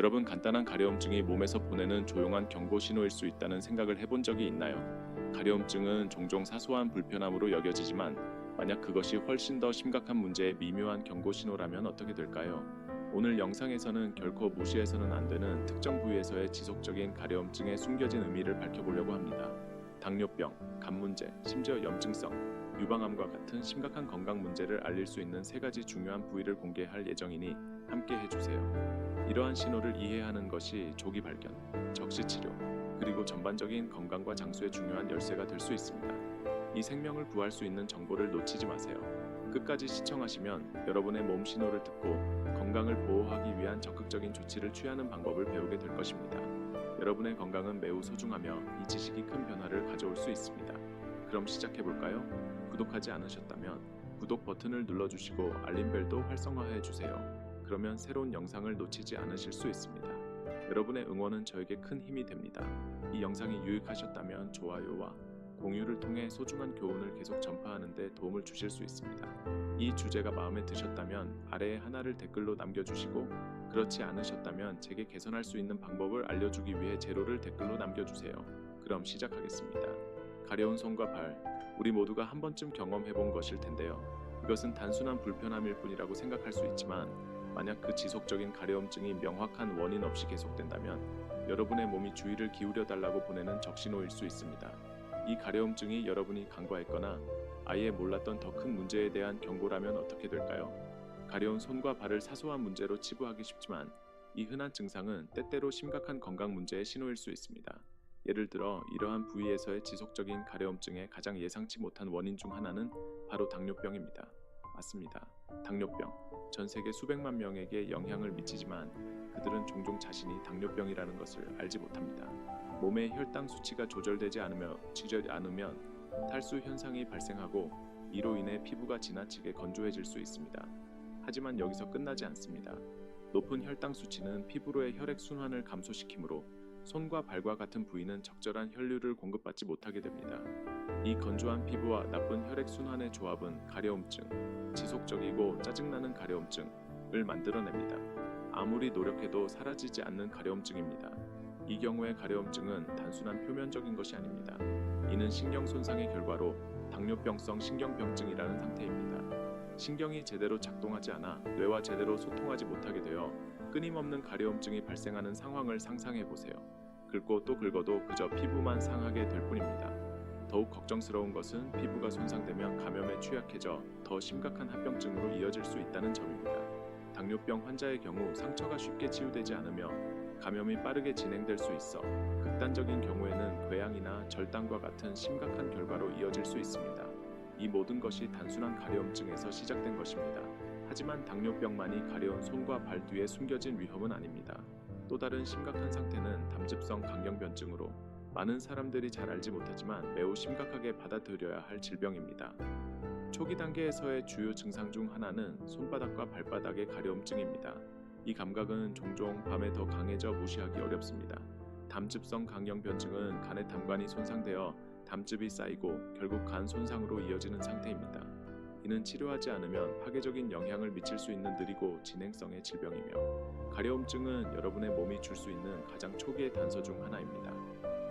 여러분 간단한 가려움증이 몸에서 보내는 조용한 경고 신호일 수 있다는 생각을 해본 적이 있나요? 가려움증은 종종 사소한 불편함으로 여겨지지만 만약 그것이 훨씬 더 심각한 문제의 미묘한 경고 신호라면 어떻게 될까요? 오늘 영상에서는 결코 무시해서는 안 되는 특정 부위에서의 지속적인 가려움증의 숨겨진 의미를 밝혀보려고 합니다. 당뇨병, 간 문제, 심지어 염증성, 유방암과 같은 심각한 건강 문제를 알릴 수 있는 세 가지 중요한 부위를 공개할 예정이니 함께 해주세요. 이러한 신호를 이해하는 것이 조기 발견, 적시 치료, 그리고 전반적인 건강과 장수의 중요한 열쇠가 될 수 있습니다. 이 생명을 구할 수 있는 정보를 놓치지 마세요. 끝까지 시청하시면 여러분의 몸 신호를 듣고 건강을 보호하기 위한 적극적인 조치를 취하는 방법을 배우게 될 것입니다. 여러분의 건강은 매우 소중하며 이 지식이 큰 변화를 가져올 수 있습니다. 그럼 시작해 볼까요? 구독하지 않으셨다면 구독 버튼을 눌러주시고 알림벨도 활성화해 주세요. 그러면 새로운 영상을 놓치지 않으실 수 있습니다. 여러분의 응원은 저에게 큰 힘이 됩니다. 이 영상이 유익하셨다면 좋아요와 공유를 통해 소중한 교훈을 계속 전파하는 데 도움을 주실 수 있습니다. 이 주제가 마음에 드셨다면 아래에 하나를 댓글로 남겨주시고 그렇지 않으셨다면 제게 개선할 수 있는 방법을 알려주기 위해 제로를 댓글로 남겨주세요. 그럼 시작하겠습니다. 가려운 손과 발, 우리 모두가 한 번쯤 경험해 본 것일 텐데요. 이것은 단순한 불편함일 뿐이라고 생각할 수 있지만 만약 그 지속적인 가려움증이 명확한 원인 없이 계속된다면 여러분의 몸이 주의를 기울여 달라고 보내는 적신호일 수 있습니다. 이 가려움증이 여러분이 간과했거나 아예 몰랐던 더 큰 문제에 대한 경고라면 어떻게 될까요? 가려운 손과 발을 사소한 문제로 치부하기 쉽지만 이 흔한 증상은 때때로 심각한 건강 문제의 신호일 수 있습니다. 예를 들어 이러한 부위에서의 지속적인 가려움증의 가장 예상치 못한 원인 중 하나는 바로 당뇨병입니다. 맞습니다. 당뇨병. 전 세계 수백만 명에게 영향을 미치지만 그들은 종종 자신이 당뇨병이라는 것을 알지 못합니다. 몸의 혈당 수치가 조절되지 않으며 지지 않으면 탈수 현상이 발생하고 이로 인해 피부가 지나치게 건조해질 수 있습니다. 하지만 여기서 끝나지 않습니다. 높은 혈당 수치는 피부로의 혈액 순환을 감소시키므로 손과 발과 같은 부위는 적절한 혈류를 공급받지 못하게 됩니다. 이 건조한 피부와 나쁜 혈액 순환의 조합은 가려움증, 지속적이고 짜증나는 가려움증을 만들어냅니다. 아무리 노력해도 사라지지 않는 가려움증입니다. 이 경우의 가려움증은 단순한 표면적인 것이 아닙니다. 이는 신경 손상의 결과로 당뇨병성 신경병증이라는 상태입니다. 신경이 제대로 작동하지 않아 뇌와 제대로 소통하지 못하게 되어 끊임없는 가려움증이 발생하는 상황을 상상해 보세요. 긁고 또 긁어도 그저 피부만 상하게 될 뿐입니다. 더욱 걱정스러운 것은 피부가 손상되면 감염에 취약해져 더 심각한 합병증으로 이어질 수 있다는 점입니다. 당뇨병 환자의 경우 상처가 쉽게 치유되지 않으며 감염이 빠르게 진행될 수 있어 극단적인 경우에는 궤양이나 절단과 같은 심각한 결과로 이어질 수 있습니다. 이 모든 것이 단순한 가려움증에서 시작된 것입니다. 하지만 당뇨병만이 가려운 손과 발 뒤에 숨겨진 위험은 아닙니다. 또 다른 심각한 상태는 담즙성 강경변증으로 많은 사람들이 잘 알지 못하지만 매우 심각하게 받아들여야 할 질병입니다. 초기 단계에서의 주요 증상 중 하나는 손바닥과 발바닥의 가려움증입니다. 이 감각은 종종 밤에 더 강해져 무시하기 어렵습니다. 담즙성 강경변증은 간의 담관이 손상되어 담즙이 쌓이고 결국 간 손상으로 이어지는 상태입니다. 이는 치료하지 않으면 파괴적인 영향을 미칠 수 있는 느리고 진행성의 질병이며 가려움증은 여러분의 몸이 줄 수 있는 가장 초기의 단서 중 하나입니다.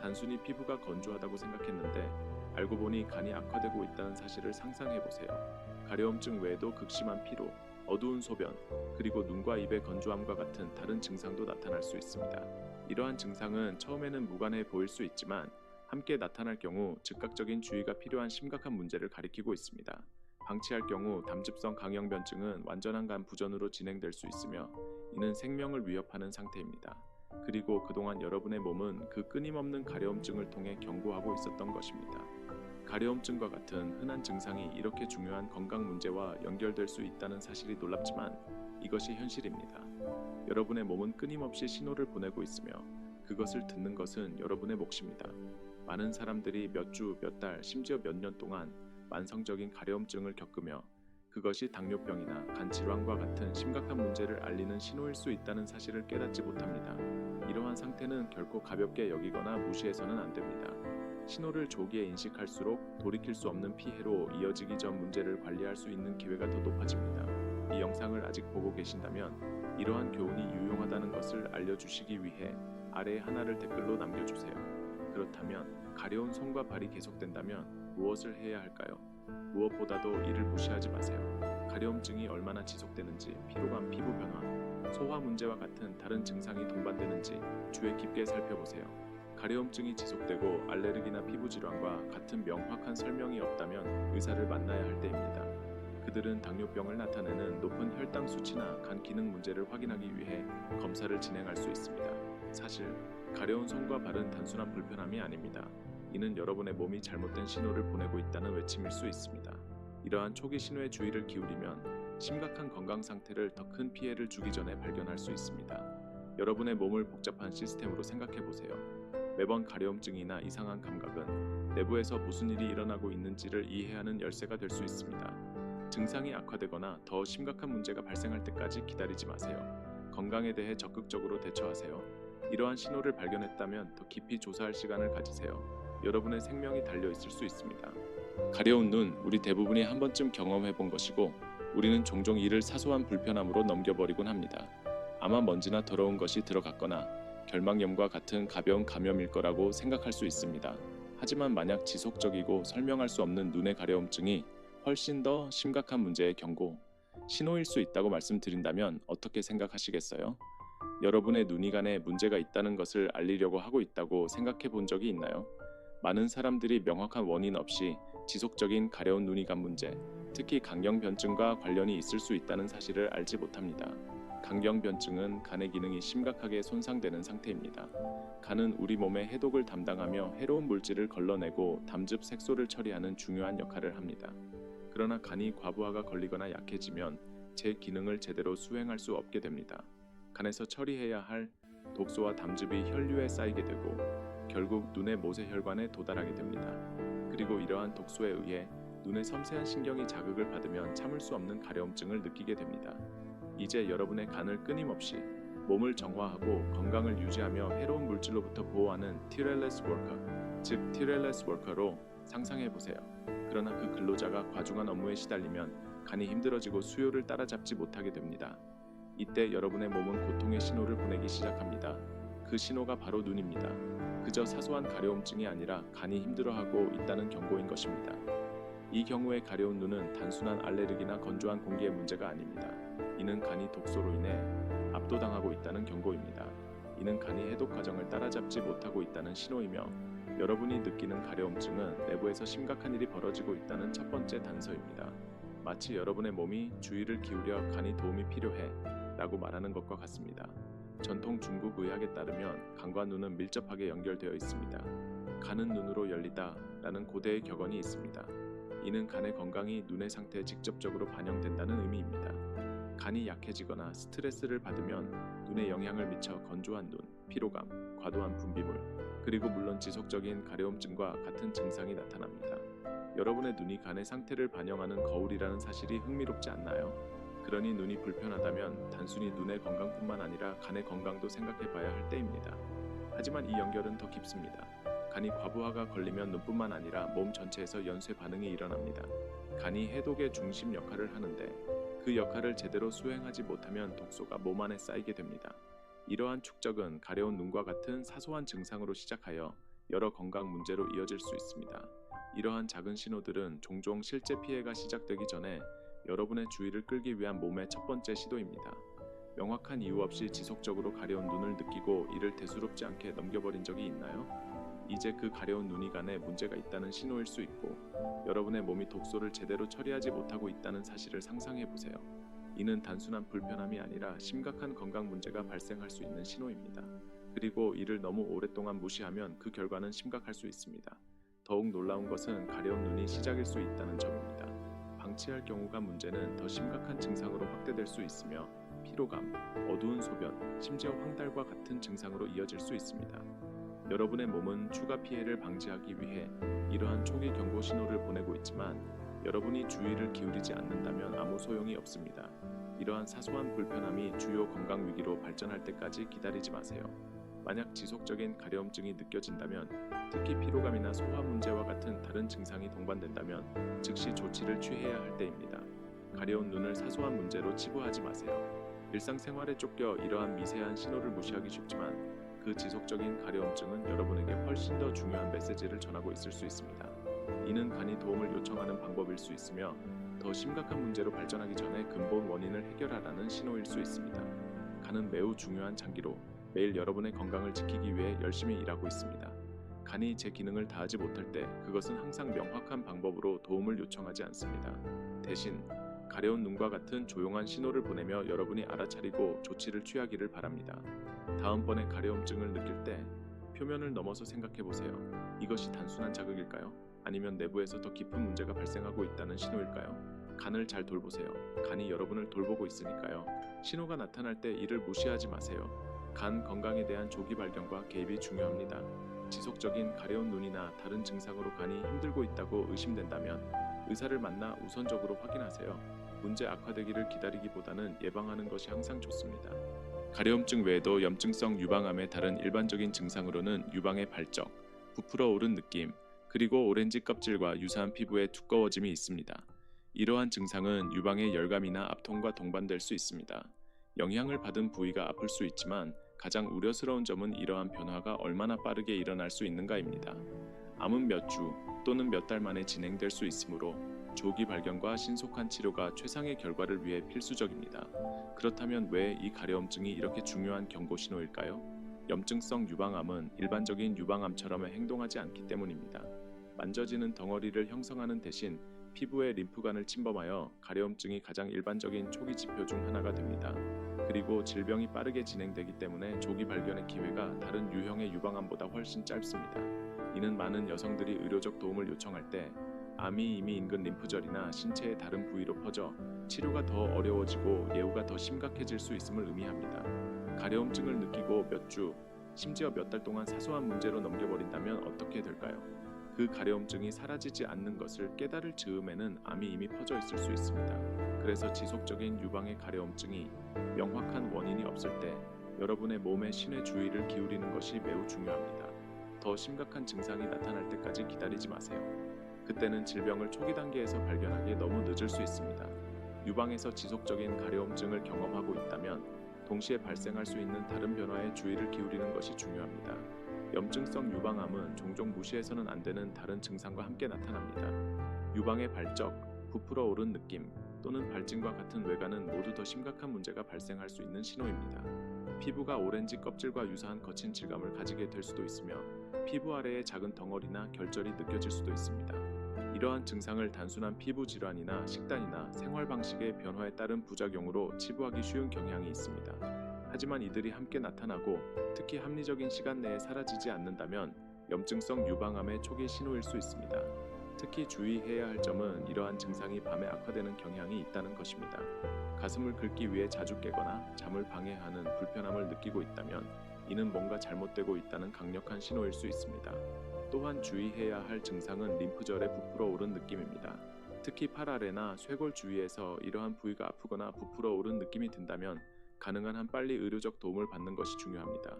단순히 피부가 건조하다고 생각했는데 알고 보니 간이 악화되고 있다는 사실을 상상해 보세요. 가려움증 외에도 극심한 피로, 어두운 소변, 그리고 눈과 입의 건조함과 같은 다른 증상도 나타날 수 있습니다. 이러한 증상은 처음에는 무관해 보일 수 있지만 함께 나타날 경우 즉각적인 주의가 필요한 심각한 문제를 가리키고 있습니다. 방치할 경우 담즙성 강형변증은 완전한 간 부전으로 진행될 수 있으며 이는 생명을 위협하는 상태입니다. 그리고 그동안 여러분의 몸은 그 끊임없는 가려움증을 통해 경고하고 있었던 것입니다. 가려움증과 같은 흔한 증상이 이렇게 중요한 건강 문제와 연결될 수 있다는 사실이 놀랍지만 이것이 현실입니다. 여러분의 몸은 끊임없이 신호를 보내고 있으며 그것을 듣는 것은 여러분의 몫입니다. 많은 사람들이 몇 주, 몇 달, 심지어 몇 년 동안 만성적인 가려움증을 겪으며 그것이 당뇨병이나 간 질환과 같은 심각한 문제를 알리는 신호일 수 있다는 사실을 깨닫지 못합니다. 이러한 상태는 결코 가볍게 여기거나 무시해서는 안 됩니다. 신호를 조기에 인식할수록 돌이킬 수 없는 피해로 이어지기 전 문제를 관리할 수 있는 기회가 더 높아집니다. 이 영상을 아직 보고 계신다면 이러한 교훈이 유용하다는 것을 알려주시기 위해 아래 하나를 댓글로 남겨주세요. 그렇다면 가려운 손과 발이 계속된다면 무엇을 해야 할까요? 무엇보다도 이를 무시하지 마세요. 가려움증이 얼마나 지속되는지, 피로감, 피부 변화, 소화 문제와 같은 다른 증상이 동반되는지 주의 깊게 살펴보세요. 가려움증이 지속되고 알레르기나 피부 질환과 같은 명확한 설명이 없다면 의사를 만나야 할 때입니다. 그들은 당뇨병을 나타내는 높은 혈당 수치나 간 기능 문제를 확인하기 위해 검사를 진행할 수 있습니다. 사실 가려운 손과 발은 단순한 불편함이 아닙니다. 이는 여러분의 몸이 잘못된 신호를 보내고 있다는 외침일 수 있습니다. 이러한 초기 신호에 주의를 기울이면 심각한 건강 상태를 더 큰 피해를 주기 전에 발견할 수 있습니다. 여러분의 몸을 복잡한 시스템으로 생각해 보세요. 매번 가려움증이나 이상한 감각은 내부에서 무슨 일이 일어나고 있는지를 이해하는 열쇠가 될 수 있습니다. 증상이 악화되거나 더 심각한 문제가 발생할 때까지 기다리지 마세요. 건강에 대해 적극적으로 대처하세요. 이러한 신호를 발견했다면 더 깊이 조사할 시간을 가지세요. 여러분의 생명이 달려 있을 수 있습니다. 가려운 눈, 우리 대부분이 한 번쯤 경험해 본 것이고, 우리는 종종 이를 사소한 불편함으로 넘겨버리곤 합니다. 아마 먼지나 더러운 것이 들어갔거나 결막염과 같은 가벼운 감염일 거라고 생각할 수 있습니다. 하지만 만약 지속적이고 설명할 수 없는 눈의 가려움증이 훨씬 더 심각한 문제의 경고, 신호일 수 있다고 말씀드린다면 어떻게 생각하시겠어요? 여러분의 눈이 간에 문제가 있다는 것을 알리려고 하고 있다고 생각해 본 적이 있나요? 많은 사람들이 명확한 원인 없이 지속적인 가려운 눈이간 문제, 특히 강경변증과 관련이 있을 수 있다는 사실을 알지 못합니다. 강경변증은 간의 기능이 심각하게 손상되는 상태입니다. 간은 우리 몸의 해독을 담당하며 해로운 물질을 걸러내고 담즙 색소를 처리하는 중요한 역할을 합니다. 그러나 간이 과부하가 걸리거나 약해지면 제 기능을 제대로 수행할 수 없게 됩니다. 간에서 처리해야 할 독소와 담즙이 혈류에 쌓이게 되고 결국 눈의 모세혈관에 도달하게 됩니다. 그리고 이러한 독소에 의해 눈의 섬세한 신경이 자극을 받으면 참을 수 없는 가려움증을 느끼게 됩니다. 이제 여러분의 간을 끊임없이 몸을 정화하고 건강을 유지하며 해로운 물질로부터 보호하는 티렐레스 워커, 즉 티렐레스 워커로 상상해 보세요. 그러나 그 근로자가 과중한 업무에 시달리면 간이 힘들어지고 수요를 따라잡지 못하게 됩니다. 이때 여러분의 몸은 고통의 신호를 보내기 시작합니다. 그 신호가 바로 눈입니다. 그저 사소한 가려움증이 아니라 간이 힘들어하고 있다는 경고인 것입니다. 이 경우에 가려운 눈은 단순한 알레르기나 건조한 공기의 문제가 아닙니다. 이는 간이 독소로 인해 압도당하고 있다는 경고입니다. 이는 간이 해독 과정을 따라잡지 못하고 있다는 신호이며 여러분이 느끼는 가려움증은 내부에서 심각한 일이 벌어지고 있다는 첫 번째 단서입니다. 마치 여러분의 몸이 주의를 기울여 간이 도움이 필요해 라고 말하는 것과 같습니다. 전통 중국 의학에 따르면 간과 눈은 밀접하게 연결되어 있습니다. 간은 눈으로 열리다 라는 고대의 격언이 있습니다. 이는 간의 건강이 눈의 상태에 직접적으로 반영된다는 의미입니다. 간이 약해지거나 스트레스를 받으면 눈에 영향을 미쳐 건조한 눈, 피로감, 과도한 분비물, 그리고 물론 지속적인 가려움증과 같은 증상이 나타납니다. 여러분의 눈이 간의 상태를 반영하는 거울이라는 사실이 흥미롭지 않나요? 그러니 눈이 불편하다면 단순히 눈의 건강뿐만 아니라 간의 건강도 생각해 봐야 할 때입니다. 하지만 이 연결은 더 깊습니다. 간이 과부하가 걸리면 눈뿐만 아니라 몸 전체에서 연쇄 반응이 일어납니다. 간이 해독의 중심 역할을 하는데 그 역할을 제대로 수행하지 못하면 독소가 몸 안에 쌓이게 됩니다. 이러한 축적은 가려운 눈과 같은 사소한 증상으로 시작하여 여러 건강 문제로 이어질 수 있습니다. 이러한 작은 신호들은 종종 실제 피해가 시작되기 전에 여러분의 주의를 끌기 위한 몸의 첫 번째 시도입니다. 명확한 이유 없이 지속적으로 가려운 눈을 느끼고 이를 대수롭지 않게 넘겨버린 적이 있나요? 이제 그 가려운 눈이 간에 문제가 있다는 신호일 수 있고 여러분의 몸이 독소를 제대로 처리하지 못하고 있다는 사실을 상상해 보세요. 이는 단순한 불편함이 아니라 심각한 건강 문제가 발생할 수 있는 신호입니다. 그리고 이를 너무 오랫동안 무시하면 그 결과는 심각할 수 있습니다. 더욱 놀라운 것은 가려운 눈이 시작일 수 있다는 점입니다. 방치할 경우가 문제는 더 심각한 증상으로 확대될 수 있으며 피로감, 어두운 소변, 심지어 황달과 같은 증상으로 이어질 수 있습니다. 여러분의 몸은 추가 피해를 방지하기 위해 이러한 초기 경고 신호를 보내고 있지만 여러분이 주의를 기울이지 않는다면 아무 소용이 없습니다. 이러한 사소한 불편함이 주요 건강 위기로 발전할 때까지 기다리지 마세요. 만약 지속적인 가려움증이 느껴진다면, 특히 피로감이나 소화 문제와 같은 다른 증상이 동반된다면 즉시 조치를 취해야 할 때입니다. 가려운 눈을 사소한 문제로 치부하지 마세요. 일상생활에 쫓겨 이러한 미세한 신호를 무시하기 쉽지만 그 지속적인 가려움증은 여러분에게 훨씬 더 중요한 메시지를 전하고 있을 수 있습니다. 이는 간이 도움을 요청하는 방법일 수 있으며 더 심각한 문제로 발전하기 전에 근본 원인을 해결하라는 신호일 수 있습니다. 간은 매우 중요한 장기로 매일 여러분의 건강을 지키기 위해 열심히 일하고 있습니다. 간이 제 기능을 다하지 못할 때 그것은 항상 명확한 방법으로 도움을 요청하지 않습니다. 대신 가려운 눈과 같은 조용한 신호를 보내며 여러분이 알아차리고 조치를 취하기를 바랍니다. 다음번에 가려움증을 느낄 때 표면을 넘어서 생각해 보세요. 이것이 단순한 자극일까요? 아니면 내부에서 더 깊은 문제가 발생하고 있다는 신호일까요? 간을 잘 돌보세요. 간이 여러분을 돌보고 있으니까요. 신호가 나타날 때 이를 무시하지 마세요. 간 건강에 대한 조기 발견과 개입이 중요합니다. 지속적인 가려운 눈이나 다른 증상으로 간이 힘들고 있다고 의심된다면 의사를 만나 우선적으로 확인하세요. 문제 악화되기를 기다리기보다는 예방하는 것이 항상 좋습니다. 가려움증 외에도 염증성 유방암의 다른 일반적인 증상으로는 유방의 발적, 부풀어 오른 느낌, 그리고 오렌지 껍질과 유사한 피부의 두꺼워짐이 있습니다. 이러한 증상은 유방의 열감이나 압통과 동반될 수 있습니다. 영향을 받은 부위가 아플 수 있지만 가장 우려스러운 점은 이러한 변화가 얼마나 빠르게 일어날 수 있는가입니다. 암은 몇 주 또는 몇 달 만에 진행될 수 있으므로 조기 발견과 신속한 치료가 최상의 결과를 위해 필수적입니다. 그렇다면 왜 이 가려움증이 이렇게 중요한 경고 신호일까요? 염증성 유방암은 일반적인 유방암처럼 행동하지 않기 때문입니다. 만져지는 덩어리를 형성하는 대신 피부의 림프관을 침범하여 가려움증이 가장 일반적인 초기 지표 중 하나가 됩니다. 그리고 질병이 빠르게 진행되기 때문에 조기 발견의 기회가 다른 유형의 유방암보다 훨씬 짧습니다. 이는 많은 여성들이 의료적 도움을 요청할 때 암이 이미 인근 림프절이나 신체의 다른 부위로 퍼져 치료가 더 어려워지고 예후가 더 심각해질 수 있음을 의미합니다. 가려움증을 느끼고 몇 주, 심지어 몇 달 동안 사소한 문제로 넘겨버린다면 어떻게 될까요? 그 가려움증이 사라지지 않는 것을 깨달을 즈음에는 암이 이미 퍼져 있을 수 있습니다. 그래서 지속적인 유방의 가려움증이 명확한 원인이 없을 때 여러분의 몸의 신의 주의를 기울이는 것이 매우 중요합니다. 더 심각한 증상이 나타날 때까지 기다리지 마세요. 그때는 질병을 초기 단계에서 발견하기에 너무 늦을 수 있습니다. 유방에서 지속적인 가려움증을 경험하고 있다면 동시에 발생할 수 있는 다른 변화에 주의를 기울이는 것이 중요합니다. 염증성 유방암은 종종 무시해서는 안 되는 다른 증상과 함께 나타납니다. 유방의 발적, 부풀어 오른 느낌 또는 발진과 같은 외관은 모두 더 심각한 문제가 발생할 수 있는 신호입니다. 피부가 오렌지 껍질과 유사한 거친 질감을 가지게 될 수도 있으며 피부 아래에 작은 덩어리나 결절이 느껴질 수도 있습니다. 이러한 증상을 단순한 피부 질환이나 식단이나 생활 방식의 변화에 따른 부작용으로 치부하기 쉬운 경향이 있습니다. 하지만 이들이 함께 나타나고 특히 합리적인 시간 내에 사라지지 않는다면 염증성 유방암의 초기 신호일 수 있습니다. 특히 주의해야 할 점은 이러한 증상이 밤에 악화되는 경향이 있다는 것입니다. 가슴을 긁기 위해 자주 깨거나 잠을 방해하는 불편함을 느끼고 있다면 이는 뭔가 잘못되고 있다는 강력한 신호일 수 있습니다. 또한 주의해야 할 증상은 림프절에 부풀어 오른 느낌입니다. 특히 팔 아래나 쇄골 주위에서 이러한 부위가 아프거나 부풀어 오른 느낌이 든다면 가능한 한 빨리 의료적 도움을 받는 것이 중요합니다.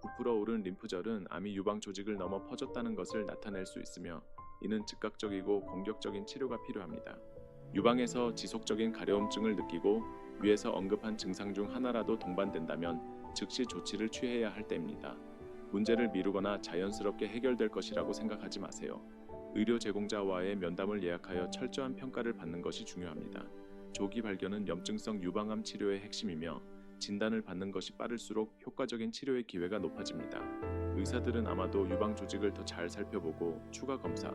부풀어 오른 림프절은 암이 유방 조직을 넘어 퍼졌다는 것을 나타낼 수 있으며 이는 즉각적이고 공격적인 치료가 필요합니다. 유방에서 지속적인 가려움증을 느끼고 위에서 언급한 증상 중 하나라도 동반된다면 즉시 조치를 취해야 할 때입니다. 문제를 미루거나 자연스럽게 해결될 것이라고 생각하지 마세요. 의료 제공자와의 면담을 예약하여 철저한 평가를 받는 것이 중요합니다. 조기 발견은 염증성 유방암 치료의 핵심이며 진단을 받는 것이 빠를수록 효과적인 치료의 기회가 높아집니다. 의사들은 아마도 유방 조직을 더 잘 살펴보고 추가 검사,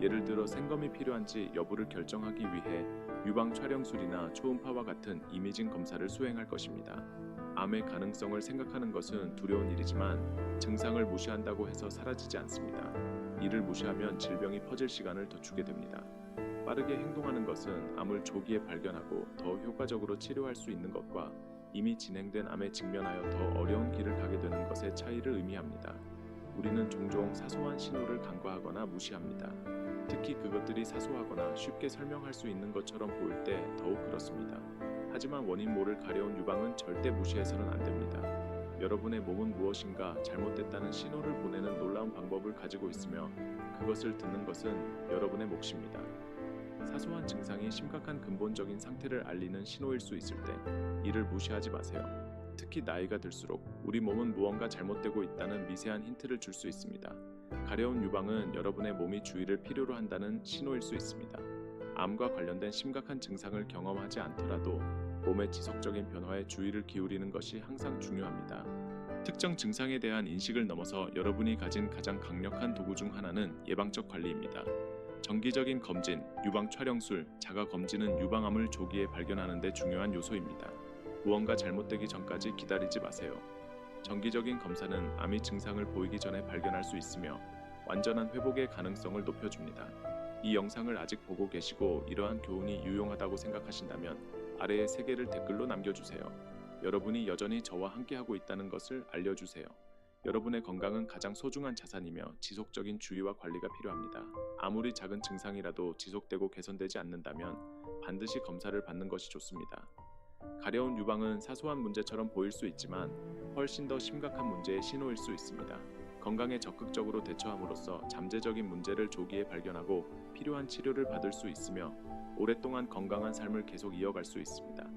예를 들어 생검이 필요한지 여부를 결정하기 위해 유방 촬영술이나 초음파와 같은 이미징 검사를 수행할 것입니다. 암의 가능성을 생각하는 것은 두려운 일이지만 증상을 무시한다고 해서 사라지지 않습니다. 이를 무시하면 질병이 퍼질 시간을 더 주게 됩니다. 빠르게 행동하는 것은 암을 조기에 발견하고 더 효과적으로 치료할 수 있는 것과 이미 진행된 암에 직면하여 더 어려운 길을 가게 되는 것의 차이를 의미합니다. 우리는 종종 사소한 신호를 간과하거나 무시합니다. 특히 그것들이 사소하거나 쉽게 설명할 수 있는 것처럼 보일 때 더욱 그렇습니다. 하지만 원인 모를 가려운 유방은 절대 무시해서는 안 됩니다. 여러분의 몸은 무엇인가 잘못됐다는 신호를 보내는 놀라운 방법을 가지고 있으며 그것을 듣는 것은 여러분의 몫입니다. 사소한 증상이 심각한 근본적인 상태를 알리는 신호일 수 있을 때 이를 무시하지 마세요. 특히 나이가 들수록 우리 몸은 무언가 잘못되고 있다는 미세한 힌트를 줄 수 있습니다. 가려운 유방은 여러분의 몸이 주의를 필요로 한다는 신호일 수 있습니다. 암과 관련된 심각한 증상을 경험하지 않더라도 몸의 지속적인 변화에 주의를 기울이는 것이 항상 중요합니다. 특정 증상에 대한 인식을 넘어서 여러분이 가진 가장 강력한 도구 중 하나는 예방적 관리입니다. 정기적인 검진, 유방 촬영술, 자가 검진은 유방암을 조기에 발견하는 데 중요한 요소입니다. 무언가 잘못되기 전까지 기다리지 마세요. 정기적인 검사는 암이 증상을 보이기 전에 발견할 수 있으며 완전한 회복의 가능성을 높여줍니다. 이 영상을 아직 보고 계시고 이러한 교훈이 유용하다고 생각하신다면 아래의 세 개를 댓글로 남겨주세요. 여러분이 여전히 저와 함께하고 있다는 것을 알려주세요. 여러분의 건강은 가장 소중한 자산이며 지속적인 주의와 관리가 필요합니다. 아무리 작은 증상이라도 지속되고 개선되지 않는다면 반드시 검사를 받는 것이 좋습니다. 가려운 유방은 사소한 문제처럼 보일 수 있지만 훨씬 더 심각한 문제의 신호일 수 있습니다. 건강에 적극적으로 대처함으로써 잠재적인 문제를 조기에 발견하고 필요한 치료를 받을 수 있으며 오랫동안 건강한 삶을 계속 이어갈 수 있습니다.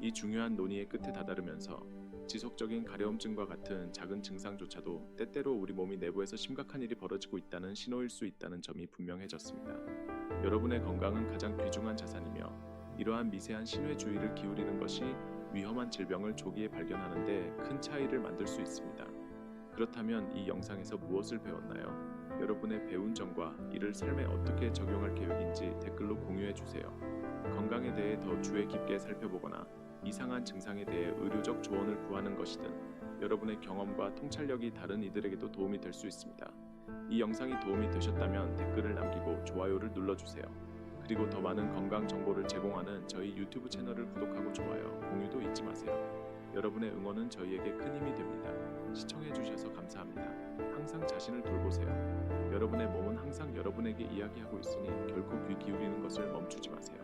이 중요한 논의의 끝에 다다르면서 지속적인 가려움증과 같은 작은 증상조차도 때때로 우리 몸이 내부에서 심각한 일이 벌어지고 있다는 신호일 수 있다는 점이 분명해졌습니다. 여러분의 건강은 가장 귀중한 자산이며 이러한 미세한 신호에 주의를 기울이는 것이 위험한 질병을 조기에 발견하는 데 큰 차이를 만들 수 있습니다. 그렇다면 이 영상에서 무엇을 배웠나요? 여러분의 배운 점과 이를 삶에 어떻게 적용할 계획인지 댓글로 공유해 주세요. 건강에 대해 더 주의 깊게 살펴보거나 이상한 증상에 대해 의료적 조언을 구하는 것이든 여러분의 경험과 통찰력이 다른 이들에게도 도움이 될 수 있습니다. 이 영상이 도움이 되셨다면 댓글을 남기고 좋아요를 눌러주세요. 그리고 더 많은 건강 정보를 제공하는 저희 유튜브 채널을 구독하고 좋아요, 공유도 잊지 마세요. 여러분의 응원은 저희에게 큰 힘이 됩니다. 시청해주셔서 감사합니다. 항상 자신을 돌보세요. 여러분의 몸은 항상 여러분에게 이야기하고 있으니 결코 귀 기울이는 것을 멈추지 마세요.